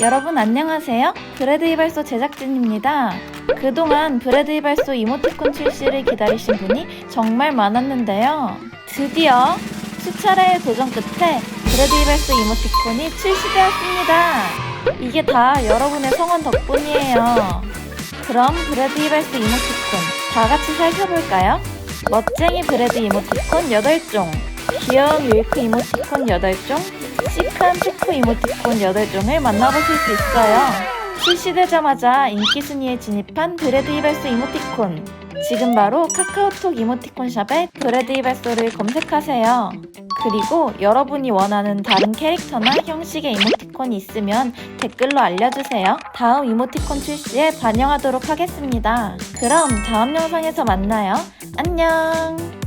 여러분 안녕하세요. 브래드 이발소 제작진입니다. 그동안 브래드 이발소 이모티콘 출시를 기다리신 분이 정말 많았는데요. 드디어 수차례의 도전 끝에 브래드 이발소 이모티콘이 출시되었습니다. 이게 다 여러분의 성원 덕분이에요. 그럼 브래드 이발소 이모티콘 다 같이 살펴볼까요? 멋쟁이 브래드 이모티콘 8종, 귀여운 윌크 이모티콘 8종, 시크한 초코 이모티콘 8종을 만나보실 수 있어요. 출시되자마자 인기 순위에 진입한 브래드 이발소 이모티콘. 지금 바로 카카오톡 이모티콘 샵에 브래드 이발소를 검색하세요. 그리고 여러분이 원하는 다른 캐릭터나 형식의 이모티콘이 있으면 댓글로 알려주세요. 다음 이모티콘 출시에 반영하도록 하겠습니다. 그럼 다음 영상에서 만나요. 안녕!